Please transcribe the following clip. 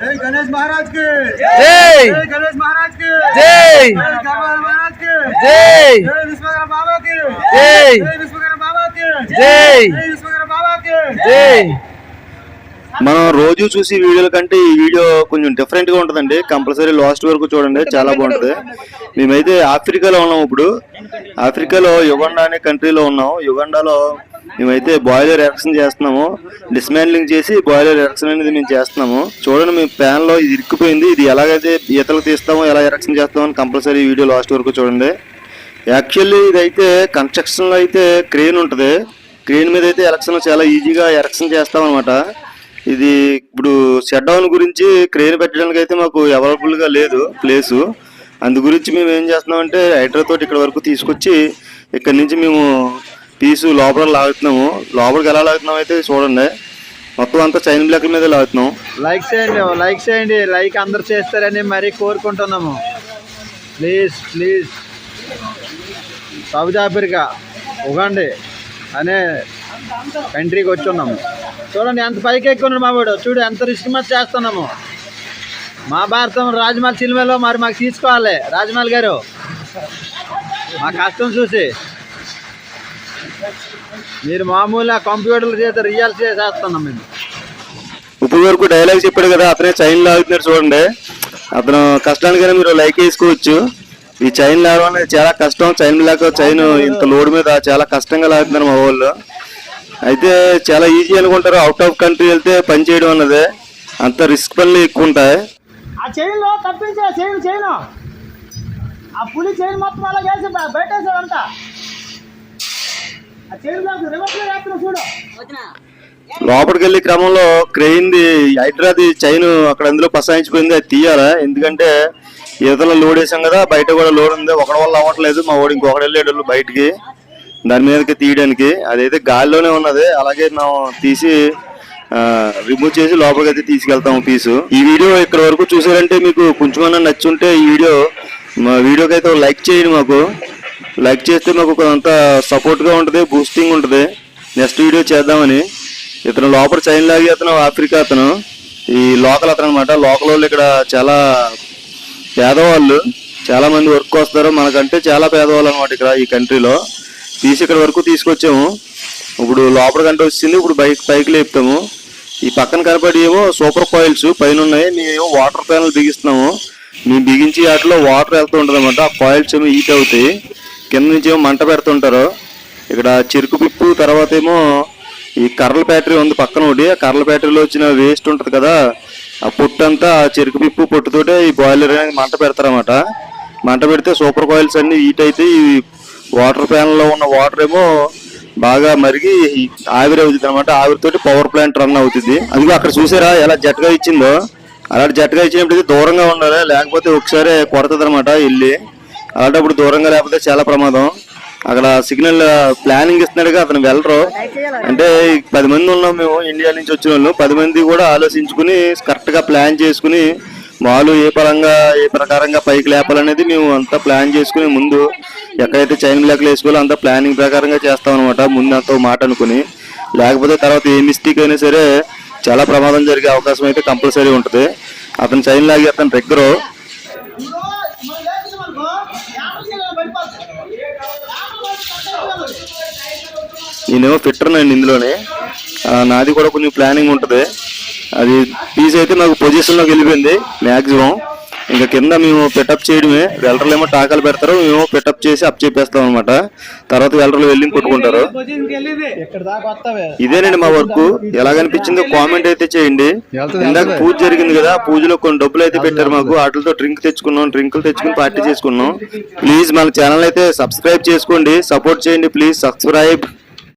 గణేష్ మహారాజ్ జై గణేష్ మహారాజ్ జై మహారాజ్ జై జై జై జై మనం రోజు చూసి వీడియోల కంటే ఈ వీడియో కొంచెం డిఫరెంట్గా ఉంటుందండి. కంపల్సరీ లాస్ట్ వరకు చూడండి. చాలా బాగుంటుంది. మేమైతే ఆఫ్రికాలో ఉన్నాం ఇప్పుడు. ఆఫ్రికాలో యుగండా అనే కంట్రీలో ఉన్నాం. యుగండాలో మేమైతే బాయిలర్ ఎరక్షన్ చేస్తున్నాము. డిస్మాండ్లింగ్ చేసి బాయిలర్ ఎరక్షన్ అనేది మేము చేస్తున్నాము. చూడండి మీ ప్యాన్లో ఇది ఇరుక్కుపోయింది ఇది ఎలాగైతే ఈతలు తీస్తామో ఎలా ఎరక్షన్ చేస్తామో అని కంపల్సరీ వీడియో లాస్ట్ వరకు చూడండి. యాక్చువల్లీ ఇదైతే కన్స్ట్రక్షన్లో అయితే క్రేన్ ఉంటుంది. క్రేన్ మీద అయితే ఎలక్షన్ చాలా ఈజీగా ఎరక్షన్ చేస్తాం అనమాట ఇది ఇప్పుడు షట్ డౌన్ గురించి క్రేన్ పెట్టడానికి అయితే మాకు అవైలబుల్గా లేదు ప్లేసు అందు గురించి మేము ఏం చేస్తున్నామంటే హైడ్రా తోటి ఇక్కడ వరకు తీసుకొచ్చి ఇక్కడ నుంచి మేము పీసు లోపల లాగుతున్నాము. లోపలికి ఎలా లాగుతున్నాం అయితే చూడండి. మొత్తం అంతా చైన్ బ్లాక్ మీద లాగుతున్నాం. లైక్ చేయండి లైక్ చేయండి. లైక్ అందరు చేస్తారని మరీ కోరుకుంటున్నాము. Please please. South Africa Uganda అనే కంట్రీకి వచ్చి ఉన్నాము చూడండి ఎంత పైకి ఎక్కున్నాడు మా వాడు. చూడు ఎంత రిస్క్ మీద చేస్తున్నాము. మా భారతం రాజమహల్ సినిమాలో మరి మాకు తీసుకోవాలి. రాజమహల్ గారు మా కష్టం చూసి. మీరు మామూలుగా కంప్యూటర్ల చేత రియల్ చేసేస్తున్నాం మేము. ఇప్పుడు వరకు డైలాగ్ చెప్పాడు కదా అతనే చైన్ లాగుతున్నారు చూడండి. అతను కష్టానికైనా మీరు లైక్ వేసుకోవచ్చు ఈ చైన్ లాగడం అనేది చాలా కష్టం. చైన్ లాగా చైన్ ఇంత లోడ్ మీద చాలా కష్టంగా లాగుతున్నారు మా వాళ్ళు. అయితే చాలా ఈజీ అనుకుంటారు. అవుట్ ఆఫ్ కంట్రీ వెళ్తే పని చేయడం అన్నది అంత రిస్క్ పనులు ఎక్కువ ఉంటాయి. ఆ చైన్లో తప్పించే చైన్ చైన్ ఆ పులి చైన్ మొత్తం అలా బయటేసాడంతా ఆ చైన్ రివర్స్లో వేస్తున్నావు చూడు లోపలికి వెళ్ళే క్రమంలో క్రెయిన్ది హైడ్రాది చైన్ అక్కడ అందులో పసాయించిపోయింది అది తీయాలా? ఎందుకంటే ఈతలో లోడ్ వేసాం కదా బయట కూడా లోడ్ ఉంది. ఒకడి వల్ల అవ్వట్లేదు. మా వాడు ఇంకొకటి వెళ్ళాడు బయటికి. దాని మీదకి తీయడానికి. అదైతే గాలిలోనే ఉన్నది. అలాగే మేము తీసి రిమూవ్ చేసి లోపలికి అయితే తీసుకెళ్తాము పీసు. ఈ వీడియో ఇక్కడ వరకు చూసారంటే మీకు కొంచెమన్నా నచ్చుంటే ఈ వీడియో మా వీడియోకి అయితే లైక్ చేయండి మాకు. లైక్ చేస్తే మాకు కొంత సపోర్ట్గా ఉంటుంది బూస్టింగ్ ఉంటుంది. నెక్స్ట్ వీడియో చేద్దామని. ఇతను లోపల చైన్ లాగి అతను ఆఫ్రికా అతను. ఈ లోకల్ అతను అనమాట లోకల్ వాళ్ళు ఇక్కడ చాలా పేదవాళ్ళు. చాలా మంది వర్క్ వస్తారు మనకంటే చాలా పేదవాళ్ళు అనమాట ఇక్కడ ఈ కంట్రీలో తీసి ఇక్కడ వరకు తీసుకొచ్చాము. ఇప్పుడు లోపల కంటే వచ్చింది. ఇప్పుడు బైక్ పైకి లేపుతాము. ఈ పక్కన కనపడి ఏమో సూపర్ కాయిల్స్ పైన ఉన్నాయి మేము వాటర్ ప్యానల్ బిగిస్తున్నాము. మేము బిగించి వాటిలో వాటర్ వెళ్తూ ఉంటుంది అనమాట ఆ కాయిల్స్ ఏమో హీట్ అవుతాయి. కింద నుంచి మంట పెడుతుంటారు ఇక్కడ చెరుకు పిప్పు తర్వాత ఏమో ఈ కర్రల ఫ్యాక్టరీ ఉంది పక్కన ఒకటి. ఆ కర్రల ఫ్యాక్టరీలో వచ్చిన వేస్ట్ ఉంటుంది కదా ఆ పొట్టు అంతా ఆ చెరుకు పిప్పు పొట్టుతోటే ఈ బాయిలర్ అనేది మంట పెడతారన్నమాట. మంట పెడితే సూపర్ కాయిల్స్ అన్ని హీట్ అయితే ఈ వాటర్ ప్యాన్లో ఉన్న వాటర్ ఏమో బాగా మరిగి ఆవిరి అవుతుంది అనమాట ఆవిరితోటి పవర్ ప్లాంట్ రన్ అవుతుంది. అందుకే అక్కడ చూసారా ఎలా జట్గా ఇచ్చిందో? అలాంటి జట్టుగా ఇచ్చినప్పుడు దూరంగా ఉండాలి లేకపోతే ఒకసారి కొడుతుంది అనమాట వెళ్ళి అలాంటప్పుడు దూరంగా లేకపోతే చాలా ప్రమాదం. అక్కడ సిగ్నల్ ప్లానింగ్ ఇస్తున్నాడుగా అతను వెళ్ళరు. అంటే పది మంది ఉన్నాం మేము ఇండియా నుంచి వచ్చిన వాళ్ళు. పది మంది కూడా ఆలోచించుకుని కరెక్ట్గా ప్లాన్ చేసుకుని వాళ్ళు ఏ పరంగా ఏ ప్రకారంగా పైకి లేపాలనేది మేము అంతా ప్లాన్ చేసుకుని ముందు ఎక్కడైతే చైన్ బ్లాక్లు వేసుకోవాలో అంతా ప్లానింగ్ ప్రకారంగా చేస్తాం అనమాట ముందు అంత మాట అనుకుని. లేకపోతే తర్వాత ఏ మిస్టేక్ అయినా సరే చాలా ప్రమాదం జరిగే అవకాశం అయితే కంపల్సరీ ఉంటుంది. అతను చైన్ లాగి అతను దగ్గర నేనేమో ఫిట్టర్ అండి ఇందులోనే. నాది కూడా కొంచెం ప్లానింగ్ ఉంటుంది. అది పీస్ అయితే నాకు పొజిషన్లోకి వెళ్ళిపోయింది మ్యాక్సిమం ఇంకా కింద మేము పిటప్ చేయడమే. వెల్డర్లు ఏమో టాకాలు పెడతారు మేము పిటప్ చేసి అప్ చెప్పేస్తాం అనమాట తర్వాత వెల్డర్లు వెళ్ళి కొట్టుకుంటారు ఇదేనండి మా వర్క్ ఎలా కనిపించిందో కామెంట్ అయితే చేయండి. ఇందాక పూజ జరిగింది కదా పూజలో కొన్ని డబ్బులు అయితే పెట్టారు మాకు. వాటితో డ్రింక్ తెచ్చుకున్నాం డ్రింకులు తెచ్చుకుని పార్టీ చేసుకున్నాం. ప్లీజ్ మన ఛానల్ అయితే సబ్స్క్రైబ్ చేసుకోండి సపోర్ట్ చేయండి ప్లీజ్ సబ్స్క్రైబ్